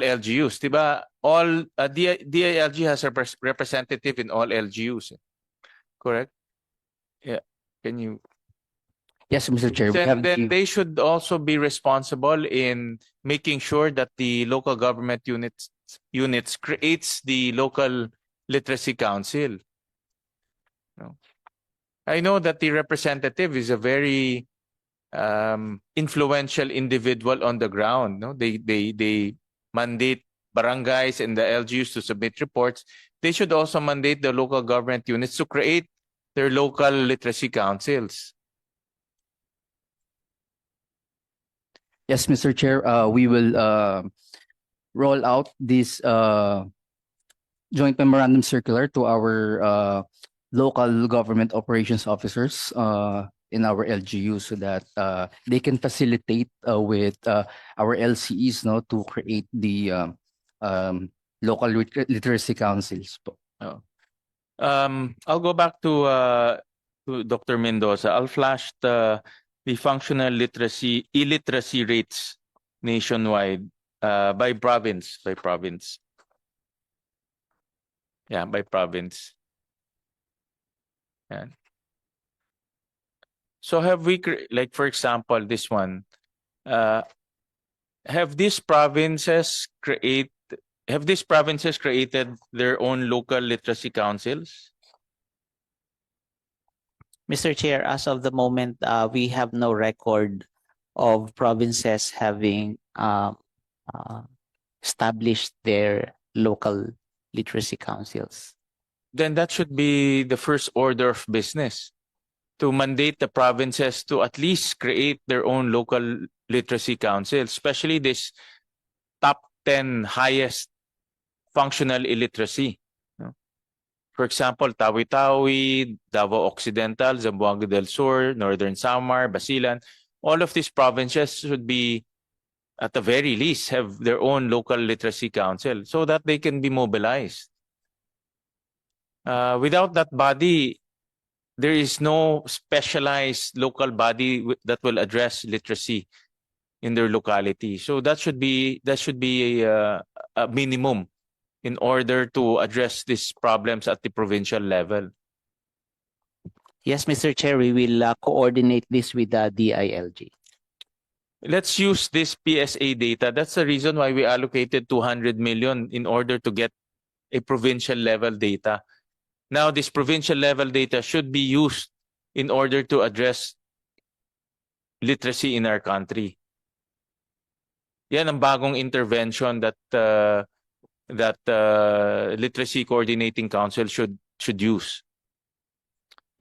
LGUs, di ba? All uh, DILG has a representative in all LGUs. eh. Correct? Yeah. Can you Yes, Mr. Chair. then, then they should also be responsible in making sure that the local government units units creates the local literacy council. No. I know that the representative is a very um, influential individual on the ground. No, they they they mandate barangays and the LGUs to submit reports. They should also mandate the local government units to create their local literacy councils. Yes, Mr. Chair, uh, we will, uh, roll out this, uh, joint memorandum circular to our, uh, local government operations officers, uh, in our LGU so that, uh, they can facilitate, uh, with, uh, our LCEs, no, to create the, um, um, local liter- literacy councils po. Um, I'll go back to uh to Dr. Mendoza. I'll flash the the functional literacy illiteracy rates nationwide uh by province by province. Yeah, by province. So have we like for example this one uh have these provinces create have these provinces created their own local literacy councils? Mr. Chair, as of the moment, uh, we have no record of provinces having uh, uh, established their local literacy councils. Then that should be the first order of business to mandate the provinces to at least create their own local literacy council, especially this top 10 highest functional illiteracy. For example, Tawi-Tawi, Davao Occidental, Zamboanga del Sur, Northern Samar, Basilan, all of these provinces should be at the very least have their own local literacy council so that they can be mobilized. Uh, without that body, there is no specialized local body that will address literacy in their locality. So that should be that should be a, a minimum in order to address these problems at the provincial level. Yes, Mr. Chair, we will uh, coordinate this with the DILG. Let's use this PSA data. That's the reason why we allocated 200 million in order to get a provincial level data. Now, this provincial level data should be used in order to address literacy in our country. Yan ang bagong intervention that uh, that uh, literacy coordinating council should should use.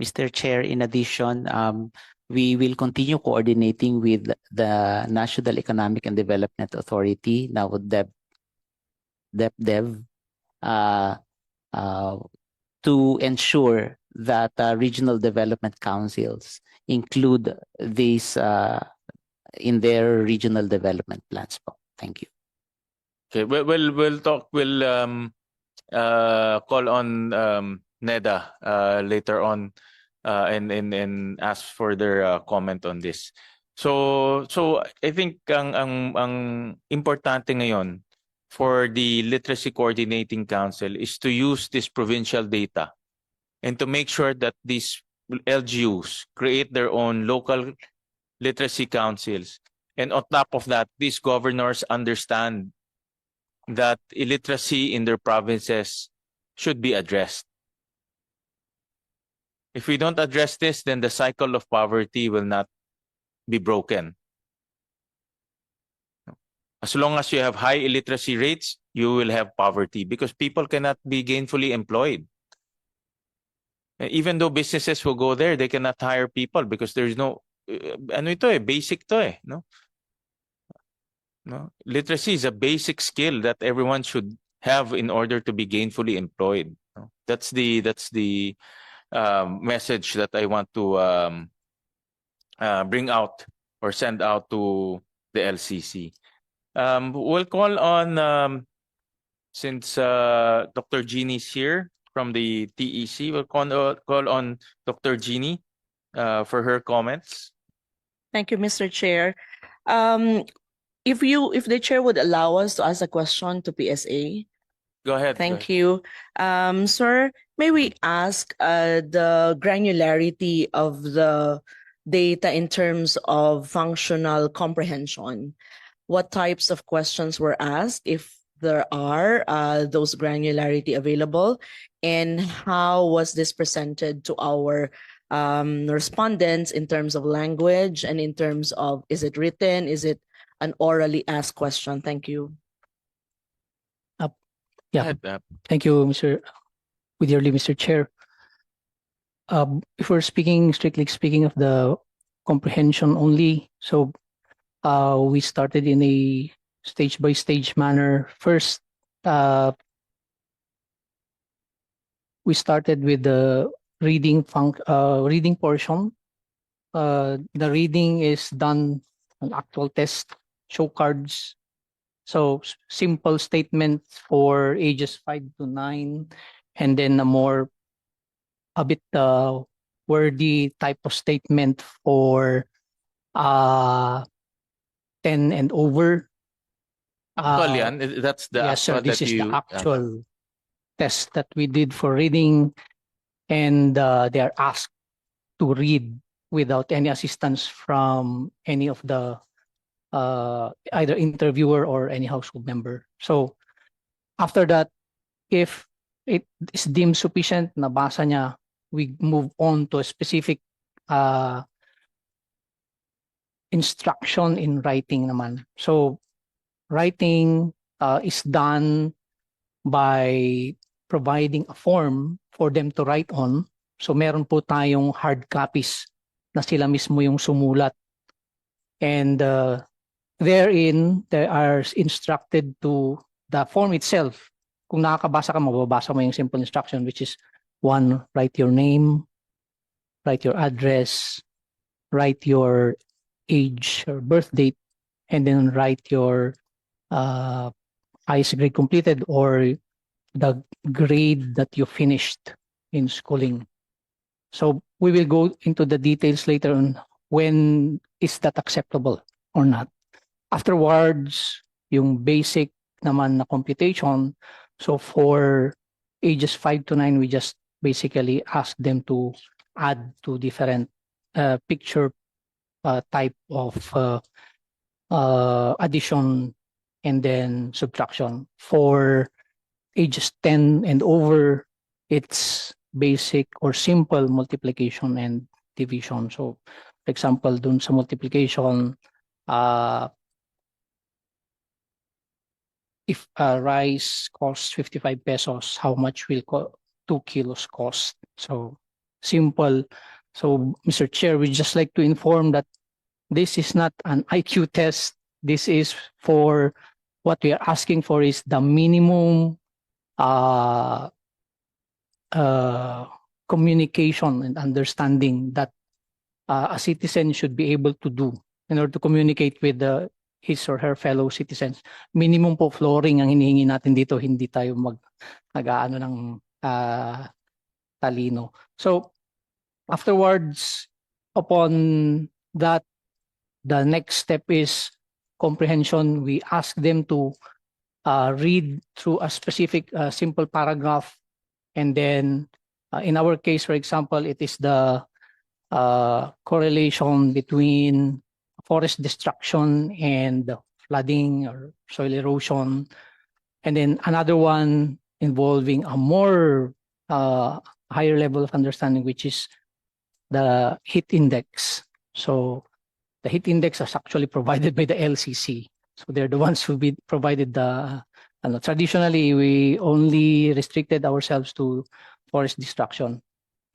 Mr. Chair, in addition, um, we will continue coordinating with the National Economic and Development Authority, now DEP, DepDev, uh, uh, to ensure that uh, regional development councils include these uh, in their regional development plans. Thank you. Okay, we'll we'll, we'll talk. We'll um uh call on um NEDA uh later on uh and and and ask for their uh, comment on this. So so I think ang ang ang importante ngayon for the literacy coordinating council is to use this provincial data and to make sure that these LGUs create their own local literacy councils and on top of that these governors understand that illiteracy in their provinces should be addressed. If we don't address this, then the cycle of poverty will not be broken. As long as you have high illiteracy rates, you will have poverty because people cannot be gainfully employed. Uh, Even though businesses will go there, they cannot hire people because there's no, uh, ano ito eh, basic to eh, no? No? Literacy is a basic skill that everyone should have in order to be gainfully employed. no? That's the that's the um, message that I want to um, uh, bring out or send out to the LCC. Um, we'll call on um, since uh, Dr. Jeannie's here from the TEC. We'll call, uh, call on Dr. Jeannie uh, for her comments. Thank you, Mr. Chair. Um, If you, if the chair would allow us to ask a question to PSA. Go ahead. Thank you. Um, sir, may we ask uh, the granularity of the data in terms of functional comprehension? What types of questions were asked, if there are uh, those granularity available? And how was this presented to our um, respondents in terms of language and in terms of, is it written? Is it an orally asked question? Thank you. Go Yeah. ahead, uh, Thank you, Mr. With your leave, Mr. Chair. Um, if we're speaking, strictly speaking of the comprehension only, so uh, we started in a stage by stage manner. First, uh, we started with the reading func, uh, reading portion. Uh, the reading is done on actual test, show cards, so simple statement for ages five to nine, and then a more a bit uh, wordy type of statement for uh 10 and over. Actual Uh, yan? I- That's the yes, sir. actual This that is you. the uh, actual test that we did for reading, and uh, they are asked to read without any assistance from any of the uh, either interviewer or any household member. So after that, if it is deemed sufficient, nabasa niya, we move on to a specific uh, instruction in writing naman. So writing uh, is done by providing a form for them to write on. So meron po tayong hard copies na sila mismo yung sumulat. And uh, therein, they are instructed to the form itself. Kung nakakabasa ka, mababasa mo yung simple instruction which is one, write your name, write your address, write your age or birth date, and then write your uh, highest grade completed or the grade that you finished in schooling. So we will go into the details later on when is that acceptable or not. Afterwards, yung basic naman na computation, so for ages 5 to 9, we just basically ask them to add to different uh, picture type of uh, uh, addition and then subtraction. For ages 10 and over, it's basic or simple multiplication and division. So, for example, dun sa multiplication, uh, if uh, rice costs 55 pesos, how much will co- 2 kilos cost? So, simple. So, Mr. Chair, we just like to inform that this is not an IQ test. This is for what we are asking for is the minimum uh, uh, communication and understanding that uh, a citizen should be able to do in order to communicate with the, his or her fellow citizens. Minimum po flooring ang hinihingi natin dito, hindi tayo mag nag-aano ng uh, talino. So afterwards, upon that, the next step is comprehension. We ask them to uh, read through a specific uh, simple paragraph. And then uh, in our case, for example, it is the uh, correlation between forest destruction and flooding or soil erosion. And then another one involving a more uh, higher level of understanding, which is the heat index. So the heat index is actually provided by the LCC. So they're the ones who be provided the. traditionally, we only restricted ourselves to forest destruction.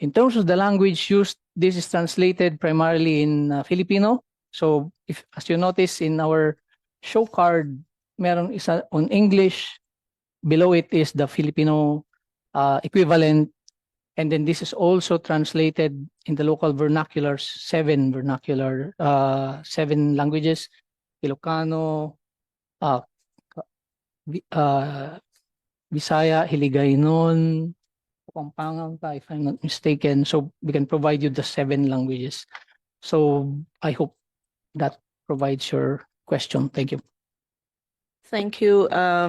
In terms of the language used, this is translated primarily in uh, Filipino. So if, as you notice in our show card, meron isa on English. Below it is the Filipino uh, equivalent. And then this is also translated in the local vernaculars, seven vernacular, uh, seven languages, Ilocano, uh, uh, Visaya, Hiligaynon, Pampangan, pa, if I'm not mistaken. So we can provide you the seven languages. So I hope that provides your question. Thank you. Thank you. Um,